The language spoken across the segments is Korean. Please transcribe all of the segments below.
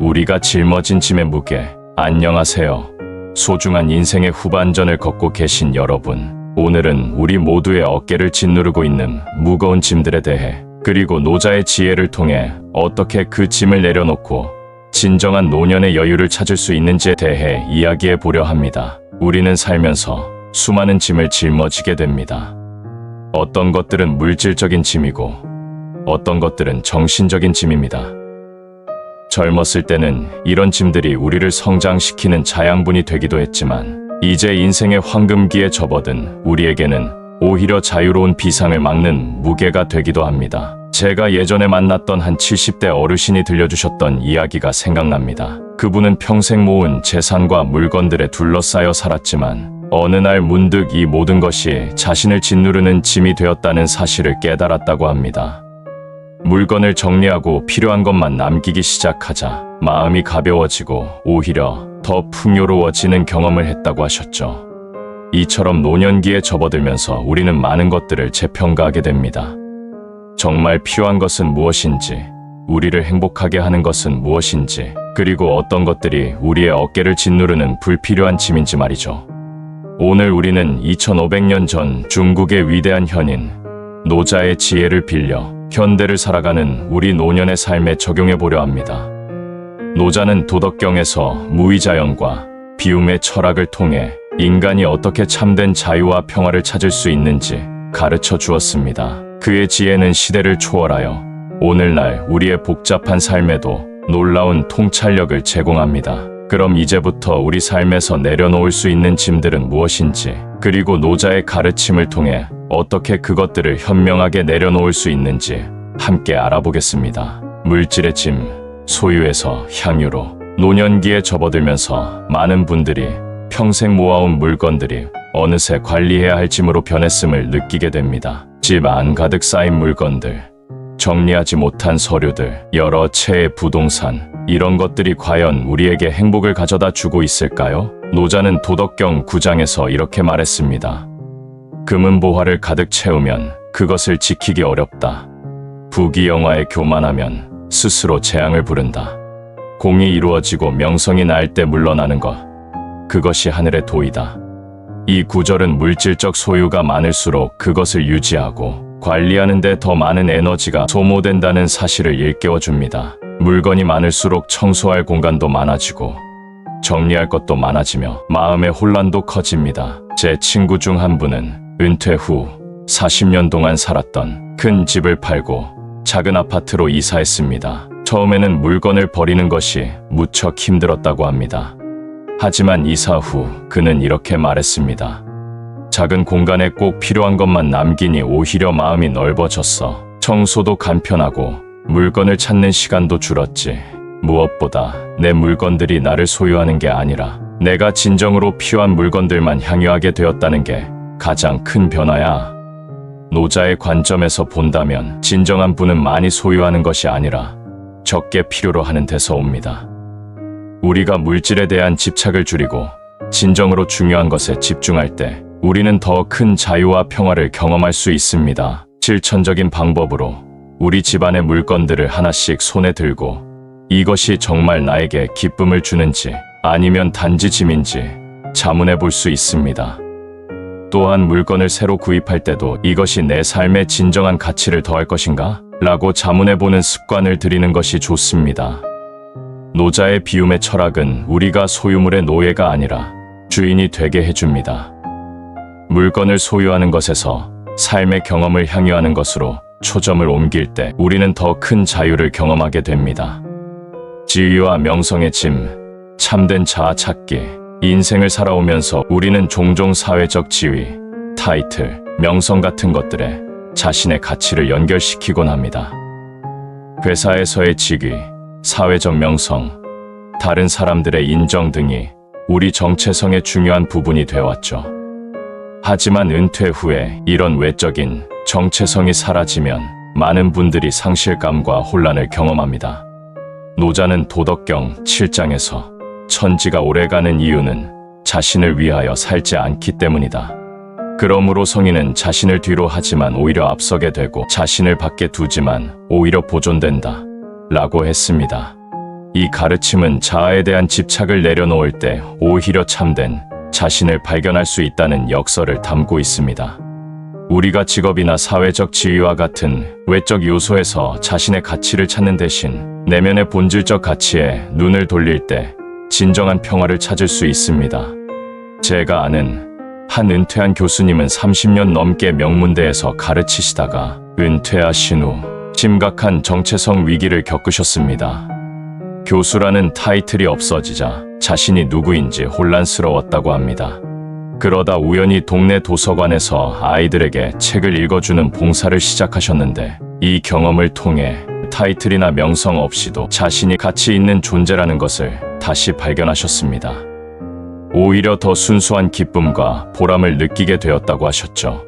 우리가 짊어진 짐의 무게. 안녕하세요. 소중한 인생의 후반전을 걷고 계신 여러분. 오늘은 우리 모두의 어깨를 짓누르고 있는 무거운 짐들에 대해 그리고 노자의 지혜를 통해 어떻게 그 짐을 내려놓고 진정한 노년의 여유를 찾을 수 있는지에 대해 이야기해 보려 합니다. 우리는 살면서 수많은 짐을 짊어지게 됩니다. 어떤 것들은 물질적인 짐이고 어떤 것들은 정신적인 짐입니다. 젊었을 때는 이런 짐들이 우리를 성장시키는 자양분이 되기도 했지만 이제 인생의 황금기에 접어든 우리에게는 오히려 자유로운 비상을 막는 무게가 되기도 합니다. 제가 예전에 만났던 한 70대 어르신이 들려주셨던 이야기가 생각납니다. 그분은 평생 모은 재산과 물건들에 둘러싸여 살았지만 어느 날 문득 이 모든 것이 자신을 짓누르는 짐이 되었다는 사실을 깨달았다고 합니다. 물건을 정리하고 필요한 것만 남기기 시작하자 마음이 가벼워지고 오히려 더 풍요로워지는 경험을 했다고 하셨죠. 이처럼 노년기에 접어들면서 우리는 많은 것들을 재평가하게 됩니다. 정말 필요한 것은 무엇인지, 우리를 행복하게 하는 것은 무엇인지, 그리고 어떤 것들이 우리의 어깨를 짓누르는 불필요한 짐인지 말이죠. 오늘 우리는 2500년 전 중국의 위대한 현인, 노자의 지혜를 빌려 현대를 살아가는 우리 노년의 삶에 적용해 보려 합니다. 노자는 도덕경에서 무의자연과 비움의 철학을 통해 인간이 어떻게 참된 자유와 평화를 찾을 수 있는지 가르쳐 주었습니다. 그의 지혜는 시대를 초월하여 오늘날 우리의 복잡한 삶에도 놀라운 통찰력을 제공합니다. 그럼 이제부터 우리 삶에서 내려놓을 수 있는 짐들은 무엇인지, 그리고 노자의 가르침을 통해 어떻게 그것들을 현명하게 내려놓을 수 있는지 함께 알아보겠습니다. 물질의 짐, 소유에서 향유로 노년기에 접어들면서 많은 분들이 평생 모아온 물건들이 어느새 관리해야 할 짐으로 변했음을 느끼게 됩니다. 집 안 가득 쌓인 물건들, 정리하지 못한 서류들, 여러 채의 부동산, 이런 것들이 과연 우리에게 행복을 가져다 주고 있을까요? 노자는 도덕경 9장에서 이렇게 말했습니다. 금은 보화를 가득 채우면 그것을 지키기 어렵다. 부귀영화에 교만하면 스스로 재앙을 부른다. 공이 이루어지고 명성이 날 때 물러나는 것. 그것이 하늘의 도이다. 이 구절은 물질적 소유가 많을수록 그것을 유지하고 관리하는 데 더 많은 에너지가 소모된다는 사실을 일깨워 줍니다. 물건이 많을수록 청소할 공간도 많아지고 정리할 것도 많아지며 마음의 혼란도 커집니다. 제 친구 중 한 분은 은퇴 후 40년 동안 살았던 큰 집을 팔고 작은 아파트로 이사했습니다. 처음에는 물건을 버리는 것이 무척 힘들었다고 합니다. 하지만 이사 후 그는 이렇게 말했습니다. 작은 공간에 꼭 필요한 것만 남기니 오히려 마음이 넓어졌어. 청소도 간편하고 물건을 찾는 시간도 줄었지. 무엇보다 내 물건들이 나를 소유하는 게 아니라 내가 진정으로 필요한 물건들만 향유하게 되었다는 게 가장 큰 변화야. 노자의 관점에서 본다면 진정한 분은 많이 소유하는 것이 아니라 적게 필요로 하는 데서 옵니다. 우리가 물질에 대한 집착을 줄이고 진정으로 중요한 것에 집중할 때 우리는 더 큰 자유와 평화를 경험할 수 있습니다. 실천적인 방법으로 우리 집안의 물건들을 하나씩 손에 들고 이것이 정말 나에게 기쁨을 주는지 아니면 단지 짐인지 자문해 볼 수 있습니다. 또한 물건을 새로 구입할 때도 이것이 내 삶의 진정한 가치를 더할 것인가? 라고 자문해 보는 습관을 들이는 것이 좋습니다. 노자의 비움의 철학은 우리가 소유물의 노예가 아니라 주인이 되게 해줍니다. 물건을 소유하는 것에서 삶의 경험을 향유하는 것으로 초점을 옮길 때 우리는 더 큰 자유를 경험하게 됩니다. 지위와 명성의 짐, 참된 자아 찾기, 인생을 살아오면서 우리는 종종 사회적 지위, 타이틀, 명성 같은 것들에 자신의 가치를 연결시키곤 합니다. 회사에서의 직위, 사회적 명성, 다른 사람들의 인정 등이 우리 정체성의 중요한 부분이 되어왔죠. 하지만 은퇴 후에 이런 외적인 정체성이 사라지면 많은 분들이 상실감과 혼란을 경험합니다. 노자는 도덕경 7장에서 천지가 오래가는 이유는 자신을 위하여 살지 않기 때문이다. 그러므로 성인은 자신을 뒤로 하지만 오히려 앞서게 되고 자신을 밖에 두지만 오히려 보존된다. 라고 했습니다. 이 가르침은 자아에 대한 집착을 내려놓을 때 오히려 참된 자신을 발견할 수 있다는 역설을 담고 있습니다. 우리가 직업이나 사회적 지위와 같은 외적 요소에서 자신의 가치를 찾는 대신 내면의 본질적 가치에 눈을 돌릴 때 진정한 평화를 찾을 수 있습니다. 제가 아는 한 은퇴한 교수님은 30년 넘게 명문대에서 가르치시다가 은퇴하신 후 심각한 정체성 위기를 겪으셨습니다. 교수라는 타이틀이 없어지자 자신이 누구인지 혼란스러웠다고 합니다. 그러다 우연히 동네 도서관에서 아이들에게 책을 읽어주는 봉사를 시작하셨는데 이 경험을 통해 타이틀이나 명성 없이도 자신이 가치 있는 존재라는 것을 다시 발견하셨습니다. 오히려 더 순수한 기쁨과 보람을 느끼게 되었다고 하셨죠.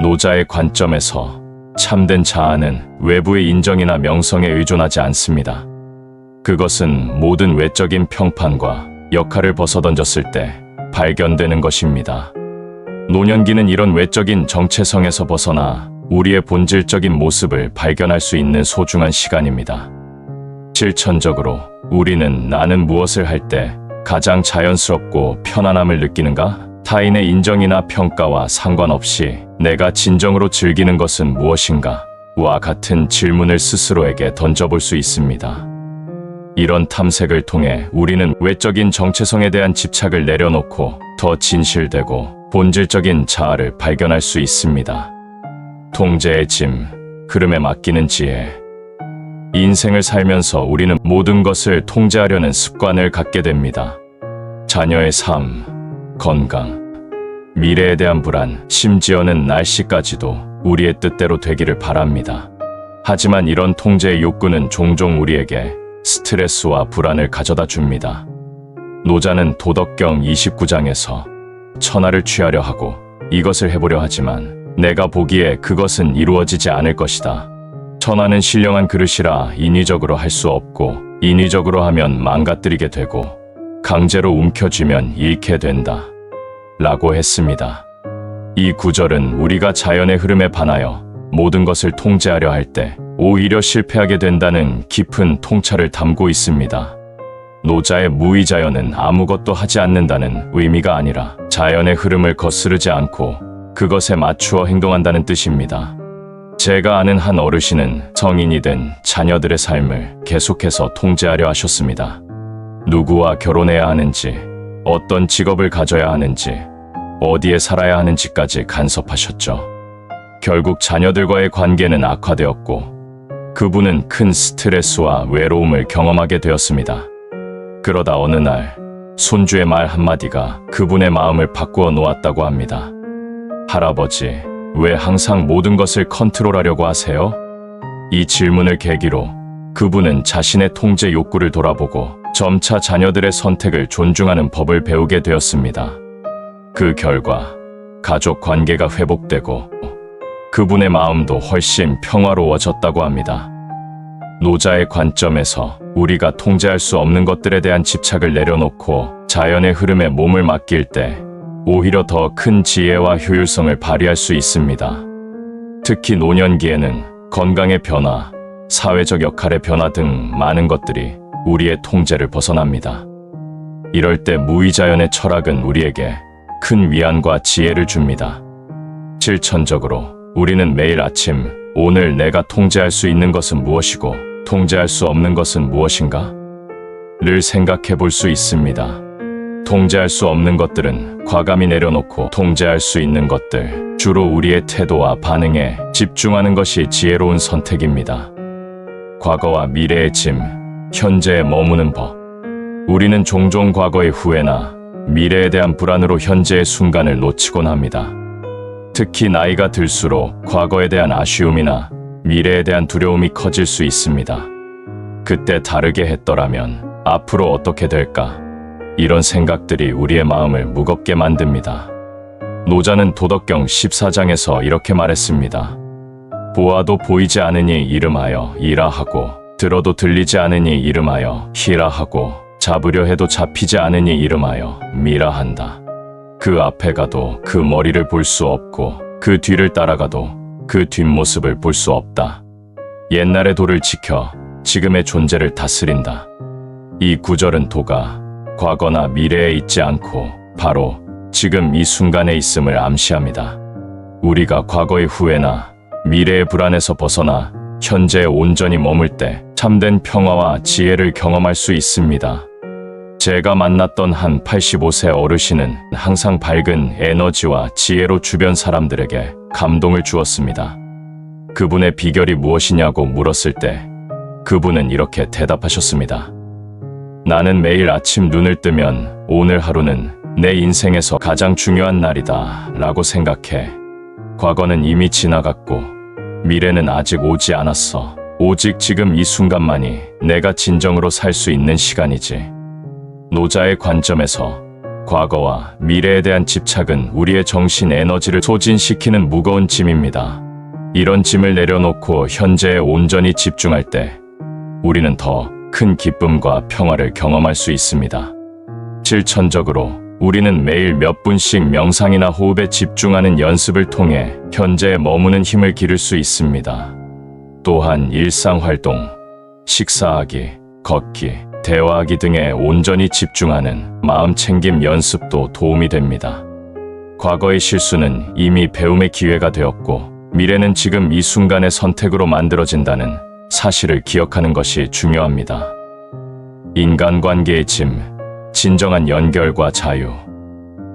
노자의 관점에서 참된 자아는 외부의 인정이나 명성에 의존하지 않습니다. 그것은 모든 외적인 평판과 역할을 벗어던졌을 때 발견되는 것입니다. 노년기는 이런 외적인 정체성에서 벗어나 우리의 본질적인 모습을 발견할 수 있는 소중한 시간입니다. 실천적으로 우리는 나는 무엇을 할 때 가장 자연스럽고 편안함을 느끼는가? 타인의 인정이나 평가와 상관없이 내가 진정으로 즐기는 것은 무엇인가? 와 같은 질문을 스스로에게 던져볼 수 있습니다. 이런 탐색을 통해 우리는 외적인 정체성에 대한 집착을 내려놓고 더 진실되고 본질적인 자아를 발견할 수 있습니다. 통제의 짐, 흐름에 맡기는 지혜. 인생을 살면서 우리는 모든 것을 통제하려는 습관을 갖게 됩니다. 자녀의 삶, 건강, 미래에 대한 불안, 심지어는 날씨까지도 우리의 뜻대로 되기를 바랍니다. 하지만 이런 통제의 욕구는 종종 우리에게 스트레스와 불안을 가져다 줍니다. 노자는 도덕경 29장에서 천하를 취하려 하고 이것을 해보려 하지만 내가 보기에 그것은 이루어지지 않을 것이다. 천하는 신령한 그릇이라 인위적으로 할 수 없고 인위적으로 하면 망가뜨리게 되고 강제로 움켜쥐면 잃게 된다. 라고 했습니다. 이 구절은 우리가 자연의 흐름에 반하여 모든 것을 통제하려 할 때 오히려 실패하게 된다는 깊은 통찰을 담고 있습니다. 노자의 무의자연은 아무것도 하지 않는다는 의미가 아니라 자연의 흐름을 거스르지 않고 그것에 맞추어 행동한다는 뜻입니다. 제가 아는 한 어르신은 성인이 된 자녀들의 삶을 계속해서 통제하려 하셨습니다. 누구와 결혼해야 하는지, 어떤 직업을 가져야 하는지, 어디에 살아야 하는지까지 간섭하셨죠. 결국 자녀들과의 관계는 악화되었고, 그분은 큰 스트레스와 외로움을 경험하게 되었습니다. 그러다 어느 날, 손주의 말 한마디가 그분의 마음을 바꾸어 놓았다고 합니다. 할아버지, 왜 항상 모든 것을 컨트롤하려고 하세요? 이 질문을 계기로 그분은 자신의 통제 욕구를 돌아보고 점차 자녀들의 선택을 존중하는 법을 배우게 되었습니다. 그 결과 가족 관계가 회복되고 그분의 마음도 훨씬 평화로워졌다고 합니다. 노자의 관점에서 우리가 통제할 수 없는 것들에 대한 집착을 내려놓고 자연의 흐름에 몸을 맡길 때 오히려 더 큰 지혜와 효율성을 발휘할 수 있습니다. 특히 노년기에는 건강의 변화, 사회적 역할의 변화 등 많은 것들이 우리의 통제를 벗어납니다. 이럴 때 무의자연의 철학은 우리에게 큰 위안과 지혜를 줍니다. 실천적으로 우리는 매일 아침 오늘 내가 통제할 수 있는 것은 무엇이고 통제할 수 없는 것은 무엇인가? 를 생각해 볼 수 있습니다. 통제할 수 없는 것들은 과감히 내려놓고 통제할 수 있는 것들, 주로 우리의 태도와 반응에 집중하는 것이 지혜로운 선택입니다. 과거와 미래의 짐, 현재에 머무는 법. 우리는 종종 과거의 후회나 미래에 대한 불안으로 현재의 순간을 놓치곤 합니다. 특히 나이가 들수록 과거에 대한 아쉬움이나 미래에 대한 두려움이 커질 수 있습니다. 그때 다르게 했더라면 앞으로 어떻게 될까? 이런 생각들이 우리의 마음을 무겁게 만듭니다. 노자는 도덕경 14장에서 이렇게 말했습니다. 보아도 보이지 않으니 이름하여 이라 하고 들어도 들리지 않으니 이름하여 히라 하고 잡으려 해도 잡히지 않으니 이름하여 미라 한다. 그 앞에 가도 그 머리를 볼 수 없고 그 뒤를 따라가도 그 뒷모습을 볼 수 없다. 옛날의 도를 지켜 지금의 존재를 다스린다. 이 구절은 도가 과거나 미래에 있지 않고 바로 지금 이 순간에 있음을 암시합니다. 우리가 과거의 후회나 미래의 불안에서 벗어나 현재에 온전히 머물 때 참된 평화와 지혜를 경험할 수 있습니다. 제가 만났던 한 85세 어르신은 항상 밝은 에너지와 지혜로 주변 사람들에게 감동을 주었습니다. 그분의 비결이 무엇이냐고 물었을 때 그분은 이렇게 대답하셨습니다. 나는 매일 아침 눈을 뜨면 오늘 하루는 내 인생에서 가장 중요한 날이다 라고 생각해. 과거는 이미 지나갔고 미래는 아직 오지 않았어. 오직 지금 이 순간만이 내가 진정으로 살 수 있는 시간이지. 노자의 관점에서 과거와 미래에 대한 집착은 우리의 정신 에너지를 소진시키는 무거운 짐입니다. 이런 짐을 내려놓고 현재에 온전히 집중할 때 우리는 더 큰 기쁨과 평화를 경험할 수 있습니다. 실천적으로 우리는 매일 몇 분씩 명상이나 호흡에 집중하는 연습을 통해 현재에 머무는 힘을 기를 수 있습니다. 또한 일상활동, 식사하기, 걷기, 대화하기 등에 온전히 집중하는 마음 챙김 연습도 도움이 됩니다. 과거의 실수는 이미 배움의 기회가 되었고 미래는 지금 이 순간의 선택으로 만들어진다는 사실을 기억하는 것이 중요합니다. 인간관계의 짐, 진정한 연결과 자유.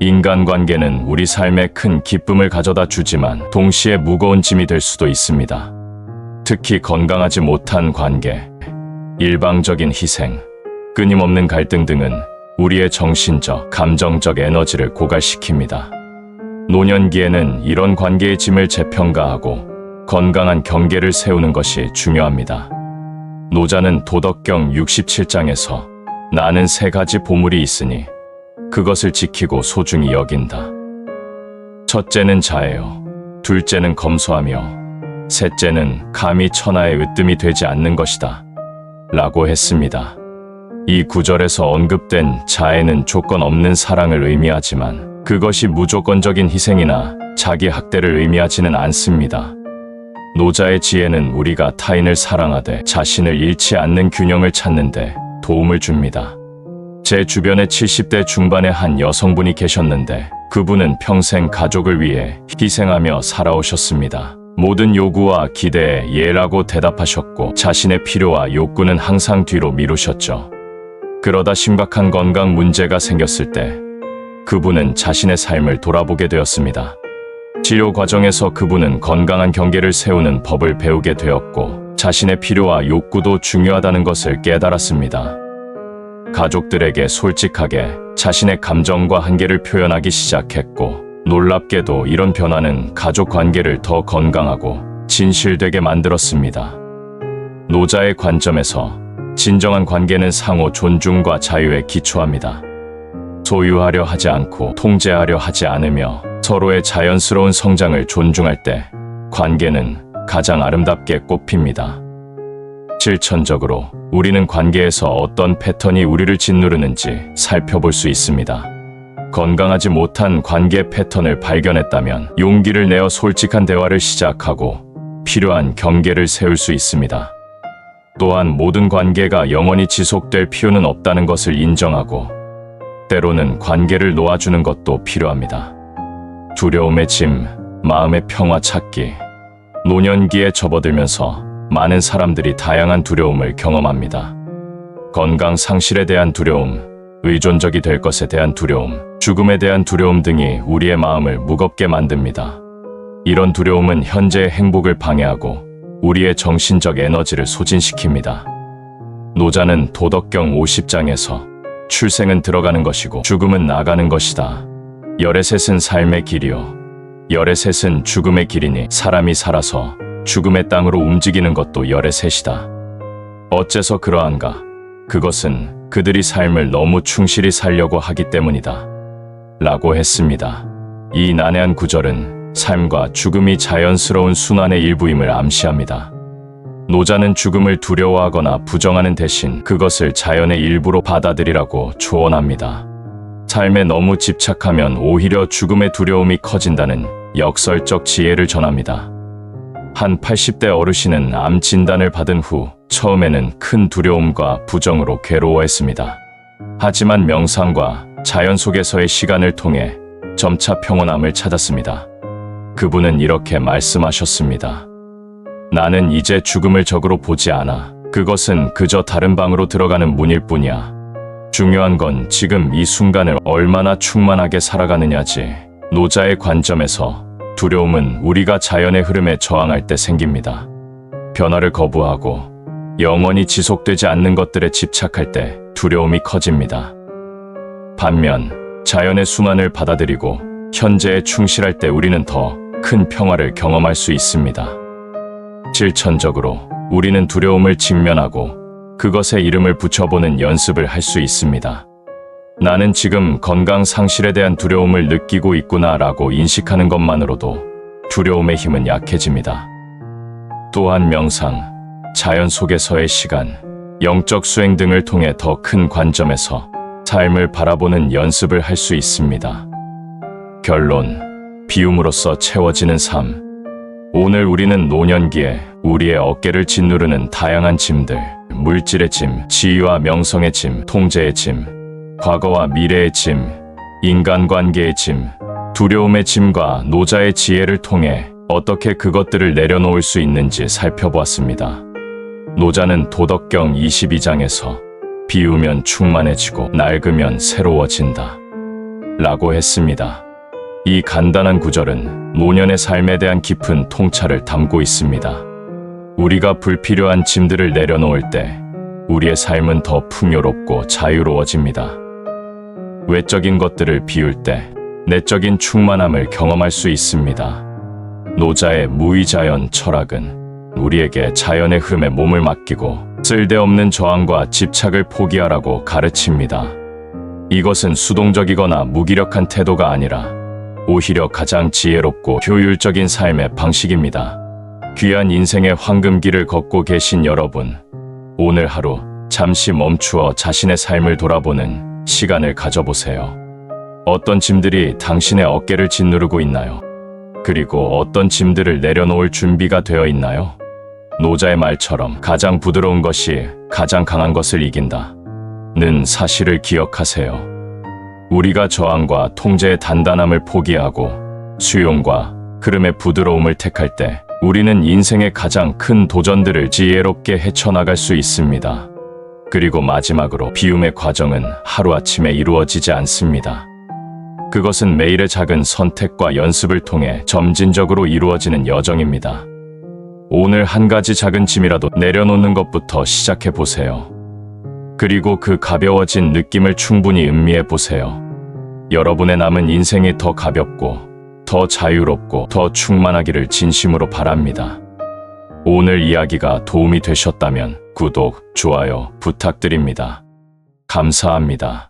인간관계는 우리 삶에 큰 기쁨을 가져다 주지만 동시에 무거운 짐이 될 수도 있습니다. 특히 건강하지 못한 관계, 일방적인 희생, 끊임없는 갈등 등은 우리의 정신적, 감정적 에너지를 고갈시킵니다. 노년기에는 이런 관계의 짐을 재평가하고 건강한 경계를 세우는 것이 중요합니다. 노자는 도덕경 67장에서 나는 세 가지 보물이 있으니 그것을 지키고 소중히 여긴다. 첫째는 자예요. 둘째는 검소하며 셋째는 감히 천하의 으뜸이 되지 않는 것이다. 라고 했습니다. 이 구절에서 언급된 자애는 조건 없는 사랑을 의미하지만 그것이 무조건적인 희생이나 자기 학대를 의미하지는 않습니다. 노자의 지혜는 우리가 타인을 사랑하되 자신을 잃지 않는 균형을 찾는데 도움을 줍니다. 제 주변에 70대 중반의 한 여성분이 계셨는데 그분은 평생 가족을 위해 희생하며 살아오셨습니다. 모든 요구와 기대에 예라고 대답하셨고 자신의 필요와 욕구는 항상 뒤로 미루셨죠. 그러다 심각한 건강 문제가 생겼을 때 그분은 자신의 삶을 돌아보게 되었습니다. 치료 과정에서 그분은 건강한 경계를 세우는 법을 배우게 되었고 자신의 필요와 욕구도 중요하다는 것을 깨달았습니다. 가족들에게 솔직하게 자신의 감정과 한계를 표현하기 시작했고 놀랍게도 이런 변화는 가족 관계를 더 건강하고 진실되게 만들었습니다. 노자의 관점에서 진정한 관계는 상호 존중과 자유에 기초합니다. 소유하려 하지 않고 통제하려 하지 않으며 서로의 자연스러운 성장을 존중할 때 관계는 가장 아름답게 꽃핍니다. 실천적으로 우리는 관계에서 어떤 패턴이 우리를 짓누르는지 살펴볼 수 있습니다. 건강하지 못한 관계 패턴을 발견했다면 용기를 내어 솔직한 대화를 시작하고 필요한 경계를 세울 수 있습니다. 또한 모든 관계가 영원히 지속될 필요는 없다는 것을 인정하고 때로는 관계를 놓아주는 것도 필요합니다. 두려움의 짐, 마음의 평화 찾기. 노년기에 접어들면서 많은 사람들이 다양한 두려움을 경험합니다. 건강 상실에 대한 두려움, 의존적이 될 것에 대한 두려움, 죽음에 대한 두려움 등이 우리의 마음을 무겁게 만듭니다. 이런 두려움은 현재의 행복을 방해하고 우리의 정신적 에너지를 소진시킵니다. 노자는 도덕경 50장에서 출생은 들어가는 것이고 죽음은 나가는 것이다. 열의 셋은 삶의 길이요. 열의 셋은 죽음의 길이니 사람이 살아서 죽음의 땅으로 움직이는 것도 열의 셋이다. 어째서 그러한가? 그것은 그들이 삶을 너무 충실히 살려고 하기 때문이다. 라고 했습니다. 이 난해한 구절은 삶과 죽음이 자연스러운 순환의 일부임을 암시합니다. 노자는 죽음을 두려워하거나 부정하는 대신 그것을 자연의 일부로 받아들이라고 조언합니다. 삶에 너무 집착하면 오히려 죽음의 두려움이 커진다는 역설적 지혜를 전합니다. 한 80대 어르신은 암 진단을 받은 후 처음에는 큰 두려움과 부정으로 괴로워했습니다. 하지만 명상과 자연 속에서의 시간을 통해 점차 평온함을 찾았습니다. 그분은 이렇게 말씀하셨습니다. 나는 이제 죽음을 적으로 보지 않아. 그것은 그저 다른 방으로 들어가는 문일 뿐이야. 중요한 건 지금 이 순간을 얼마나 충만하게 살아가느냐지. 노자의 관점에서 두려움은 우리가 자연의 흐름에 저항할 때 생깁니다. 변화를 거부하고 영원히 지속되지 않는 것들에 집착할 때 두려움이 커집니다. 반면 자연의 순환을 받아들이고 현재에 충실할 때 우리는 더 큰 평화를 경험할 수 있습니다. 실천적으로 우리는 두려움을 직면하고 그것에 이름을 붙여보는 연습을 할 수 있습니다. 나는 지금 건강 상실에 대한 두려움을 느끼고 있구나 라고 인식하는 것만으로도 두려움의 힘은 약해집니다. 또한 명상, 자연 속에서의 시간, 영적 수행 등을 통해 더 큰 관점에서 삶을 바라보는 연습을 할 수 있습니다. 결론, 비움으로써 채워지는 삶. 오늘 우리는 노년기에 우리의 어깨를 짓누르는 다양한 짐들, 물질의 짐, 지위와 명성의 짐, 통제의 짐, 과거와 미래의 짐, 인간관계의 짐, 두려움의 짐과 노자의 지혜를 통해 어떻게 그것들을 내려놓을 수 있는지 살펴보았습니다. 노자는 도덕경 22장에서 비우면 충만해지고 낡으면 새로워진다. 라고 했습니다. 이 간단한 구절은 노년의 삶에 대한 깊은 통찰을 담고 있습니다. 우리가 불필요한 짐들을 내려놓을 때 우리의 삶은 더 풍요롭고 자유로워집니다. 외적인 것들을 비울 때 내적인 충만함을 경험할 수 있습니다. 노자의 무의자연 철학은 우리에게 자연의 흐름에 몸을 맡기고 쓸데없는 저항과 집착을 포기하라고 가르칩니다. 이것은 수동적이거나 무기력한 태도가 아니라 오히려 가장 지혜롭고 효율적인 삶의 방식입니다. 귀한 인생의 황금길을 걷고 계신 여러분, 오늘 하루 잠시 멈추어 자신의 삶을 돌아보는 시간을 가져보세요. 어떤 짐들이 당신의 어깨를 짓누르고 있나요? 그리고 어떤 짐들을 내려놓을 준비가 되어 있나요? 노자의 말처럼 가장 부드러운 것이 가장 강한 것을 이긴다. 는 사실을 기억하세요. 우리가 저항과 통제의 단단함을 포기하고 수용과 흐름의 부드러움을 택할 때 우리는 인생의 가장 큰 도전들을 지혜롭게 헤쳐나갈 수 있습니다. 그리고 마지막으로 비움의 과정은 하루아침에 이루어지지 않습니다. 그것은 매일의 작은 선택과 연습을 통해 점진적으로 이루어지는 여정입니다. 오늘 한 가지 작은 짐이라도 내려놓는 것부터 시작해 보세요. 그리고 그 가벼워진 느낌을 충분히 음미해 보세요. 여러분의 남은 인생이 더 가볍고, 더 자유롭고, 더 충만하기를 진심으로 바랍니다. 오늘 이야기가 도움이 되셨다면 구독, 좋아요 부탁드립니다. 감사합니다.